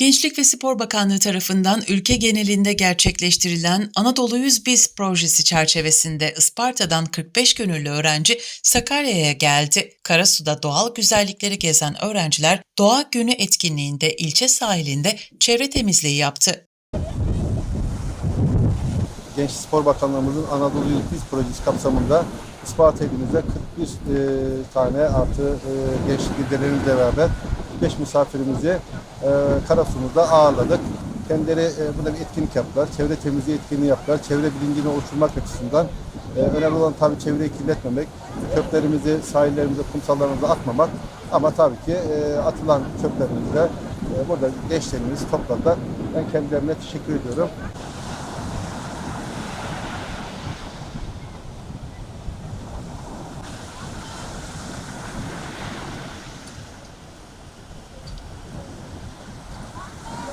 Gençlik ve Spor Bakanlığı tarafından ülke genelinde gerçekleştirilen Anadolu'yuz Biz projesi çerçevesinde Isparta'dan 45 gönüllü öğrenci Sakarya'ya geldi. Karasu'da doğal güzellikleri gezen öğrenciler Doğa Günü etkinliğinde ilçe sahilinde çevre temizliği yaptı. Gençlik Spor Bakanlığımızın Anadolu Biz projesi kapsamında Isparta ilimizde 41 e, tane artı e, gençlik liderlerimizle beraber 5 misafirimizi e, Karasu'muzda ağırladık. Kendileri e, burada bir etkinlik yaptılar. Çevre temizliği etkinliği yaptılar. Çevre bilincini oluşturmak açısından e, önemli olan tabii çevreyi kirletmemek, çöplerimizi sahillerimize, kumsallarımıza atmamak ama tabii ki e, atılan çöplerimizi e, burada gençlerimiz topladılar. Ben kendilerine teşekkür ediyorum.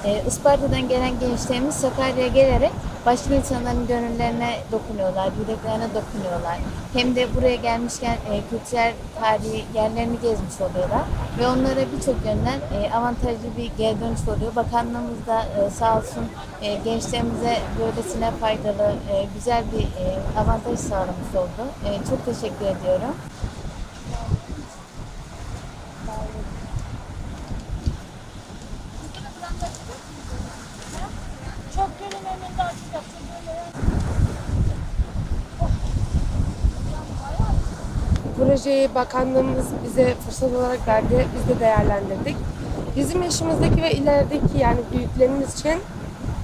Ee, Isparta'dan gelen gençlerimiz Sakarya'ya gelerek başka insanların gönüllerine dokunuyorlar, yüreklerine dokunuyorlar. Hem de buraya gelmişken e, kültürel tarihi yerlerini gezmiş oluyorlar ve onlara birçok yönden e, avantajlı bir geri dönüş oluyor. Bakanlığımız da e, sağ olsun e, gençlerimize böylesine faydalı, e, güzel bir e, avantaj sağlamış oldu. E, çok teşekkür ediyorum. Projeyi bakanlığımız bize fırsat olarak verdi. Biz de değerlendirdik. Bizim yaşımızdaki ve ilerideki yani büyüklerimiz için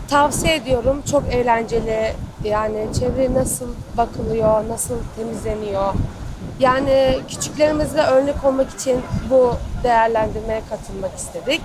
tavsiye ediyorum. Çok eğlenceli. Yani çevre nasıl bakılıyor, nasıl temizleniyor. Yani küçüklerimize örnek olmak için bu değerlendirmeye katılmak istedik.